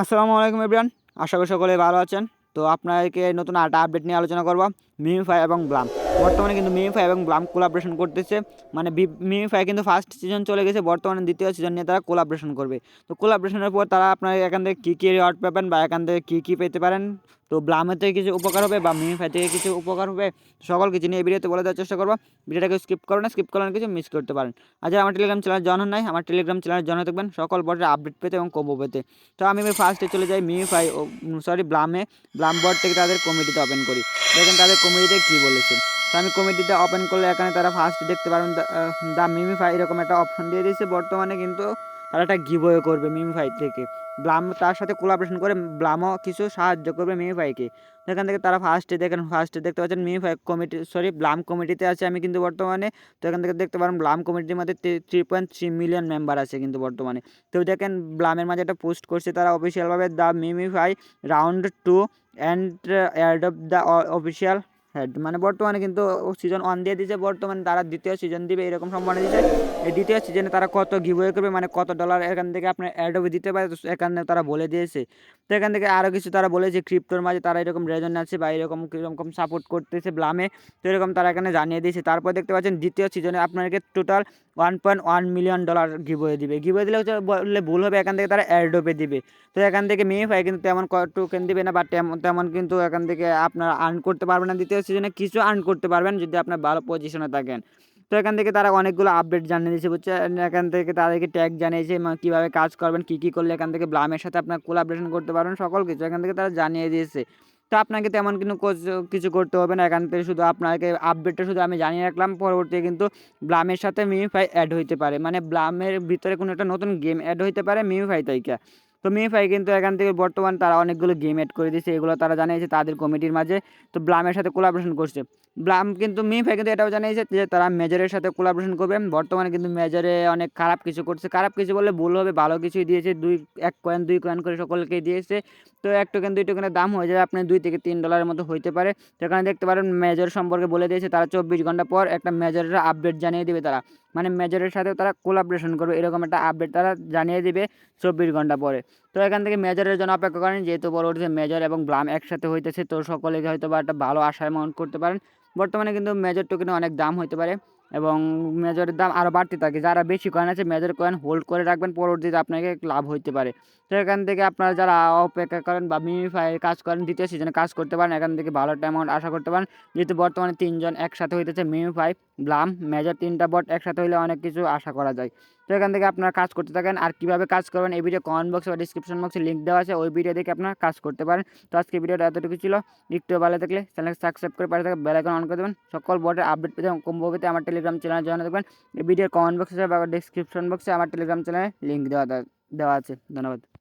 আসসালামু আলাইকুম এভরিয়ান আশা করি সকলে ভালো আছেন। তো আপনাদেরকে নতুন আটা আপডেট নিয়ে আলোচনা করব মিমিফাই এবং ব্লাম। বর্তমানে কিন্তু মিমিফাই এবং ব্লাম কোলাবরেশন করতেছে। মানে মিমিফাই কিন্তু ফার্স্ট সিজন চলে গেছে, বর্তমানে দ্বিতীয় সিজন নিয়ে তারা কোলাবরেশন করবে। তো কোলাবরেশনের পর তারা আপনার এখান থেকে কী কী রিওয়ার্ড পাবেন বা এখান থেকে কী কী পেতে পারেন? তো ব্লামের থেকে কিছু উপকার হবে বা মিমিফাই থেকে কিছু উপকার হবে, সকল কিছু নিয়ে ভিডিওতে বলে দেওয়ার চেষ্টা করব। ভিডিওটাকে স্কিপ করো না স্কিপ করার কিছু মিস করতে পারেন। আর যারা আমার টেলিগ্রাম চ্যানেল জন নাই, আমার টেলিগ্রাম চ্যানেল জন থাকবেন, সকল বটের আপডেট পেতে এবং কম্বো পেতে। তো আমি ফার্স্টে চলে যাই মিমিফাই সরি ব্লামে। ব্লাম বোর্ড থেকে তাদের কমিটিতে ওপেন করি। দেখেন তাদের কমিটিতে কী বলেছে। তো আমি কমিটিতে ওপেন করলে এখানে তারা ফার্স্ট দেখতে পারবেন দ্য মিমিফাই এরকম একটা অপশন দিয়ে দিয়েছে। বর্তমানে কিন্তু তারা একটা গিভওয়ে করবে মিমিফাই থেকে। ব্লাম তার সাথে কোলাবরেশন করে ব্লামও কিছু সাহায্য করবে মিমিফাইকে এখান থেকে তারা ফার্স্টে দেখেন ফার্স্টে দেখতে পাচ্ছেন মিমিফাই কমিটি সরি ব্লাম কমিটিতে আছে আমি কিন্তু বর্তমানে। তো এখান থেকে দেখতে পারেন ব্লাম কমিটির মধ্যে three point three million member আছে কিন্তু বর্তমানে। তো দেখেন ব্লামের মাঝে একটা পোস্ট করছে তারা অফিসিয়ালভাবে the MemeFi round two and add of the official head মানে বর্তমানে কিন্তু সিজন ওয়ান দিয়ে দিয়েছে, বর্তমানে তারা দ্বিতীয় সিজন দিবে, এরকম সম্ভাবনা দিচ্ছে এই দ্বিতীয় সিজনে তারা কত গিভওয়ে করবে মানে কত ডলার এখান থেকে আপনার অ্যাডবে দিতে পারে, তো এখানে তারা বলে দিয়েছে। তো এখান থেকে আরও কিছু তারা বলেছে ক্রিপ্টোর মাঝে তারা এরকম রেজন আছে বা এরকম কীরকম সাপোর্ট করতেছে ব্লামে তো এরকম তারা এখানে জানিয়ে দিয়েছে। তারপর দেখতে পাচ্ছেন, দ্বিতীয় সিজনে আপনাকে total one point one million dollar giveaway দিবে। গিভওয়ে দিলে বললে ভুল হবে, এখান থেকে তারা অ্যাড অ্যাডোপে দিবে। তো এখান থেকে মেয়ে পায় কিন্তু তেমন টোকেন দিবে না, বা তেমন তেমন কিন্তু এখান থেকে আপনার আর্ন করতে পারবে না দ্বিতীয় সিজনে কিছু আর্ন করতে পারবেন যদি আপনার ভালো পজিশনে থাকেন। তো এখান থেকে তারা অনেকগুলো আপডেট জানিয়ে দিয়েছে, বুঝছে? এখান থেকে তাদেরকে ট্যাগ জানিয়েছে কীভাবে কাজ করবেন, কী কী করলে এখান থেকে ব্লামের সাথে আপনার কোলাবরেশন করতে পারবেন, সকল কিছু এখান থেকে তারা জানিয়ে দিয়েছে। তো আপনাকে তেমন কিন্তু কিছু করতে হবে না, এখান থেকে শুধু আপনাকে আপডেটটা শুধু আমি জানিয়ে রাখলাম পরবর্তী কিন্তু ব্লামের সাথে মিমিফাই অ্যাড হইতে পারে। মানে ব্লামের ভিতরে কোনো একটা নতুন গেম অ্যাড হইতে পারে মিমিফাই তাইকা তো মিফাই কিন্তু এখান থেকে বর্তমান তারা অনেকগুলো গেম অ্যাড করে দিয়েছে, এগুলো তারা জানিয়েছে তাদের কমিটির মাঝে। তো ব্লামের সাথে কোলাবরেশন করছে। ব্লাম কিন্তু মিফাই কিন্তু এটাও জানিয়েছে যে তারা মেজরের সাথে কোলাবরেশন করবে। বর্তমানে কিন্তু মেজরে অনেক খারাপ কিছু করছে। খারাপ কিছু বললে ভুল হবে, ভালো কিছুই দিয়েছে। দুই, এক কয়েন দুই কয়েন করে সকলকে দিয়েছে। তো এক টোকেন দুই টোকেনের দাম হয়ে যাবে আপনার দুই থেকে তিন ডলারের মতো হইতে পারে। সেখানে দেখতে পারেন মেজর সম্পর্কে বলে দিয়েছে, তারা চব্বিশ ঘণ্টা পর একটা মেজরের আপডেট জানিয়ে দেবে তারা। মানে মেজরের সাথে তারা কোলাবরেশন করবে, এরকম একটা আপডেট তারা জানিয়ে দেবে চব্বিশ ঘণ্টা পরে। তো এখান থেকে মেজরের জন্য অপেক্ষা করেন, যেহেতু পরবর্তীতে মেজর এবং ব্লাম একসাথে হইতেছে, তো সকলে হয়তো বা একটা ভালো আশায় মাউন্ট করতে পারেন। বর্তমানে কিন্তু মেজর টোকেনে অনেক দাম হতে পারে এবং মেজরের দাম আরও বাড়তে থাকে। যারা বেশি কয়েন আছে মেজর কয়েন হোল্ড করে রাখবেন, পরবর্তীতে আপনাকে লাভ হইতে পারে। তো এখান থেকে আপনারা যারা অপেক্ষা করেন বা মিমিফাই কাজ করেন, দ্বিতীয় সিজনে কাজ করতে পারেন, এখান থেকে ভালো একটা অ্যামাউন্ট আশা করতে পারেন। যেহেতু বর্তমানে তিনজন একসাথে হইতেছে মিমিফাই ব্লাম মেজার তিনটা বট একসাথে হলে অনেক কিছু আশা করা যায়। তো এখান থেকে আপনারা কাজ করতে থাকেন আর কীভাবে কাজ করবেন এই ভিডিও কমেন্ট বক্স বা ডিসক্রিপশন বক্সে লিঙ্ক দেওয়া আছে, ওই ভিডিও দেখে আপনারা কাজ করতে পারেন। তো আজকে ভিডিওটা এতটুকু ছিল। একটু ভালো থাকলে চ্যানেল সাবস্ক্রাইব করে পাশে থাকা বেলাইকন অন করে দেবেন। সকল বটের আপডেট পেতে কম্বো পেতে আমার টেলিগ্রাম চ্যানেল জয়েন দেখবেন এই ভিডিওর কমেন্ট বক্সে বা ডিসক্রিপশন বক্সে আমার টেলিগ্রাম চ্যানেলে লিঙ্ক দেওয়া দেওয়া আছে। ধন্যবাদ।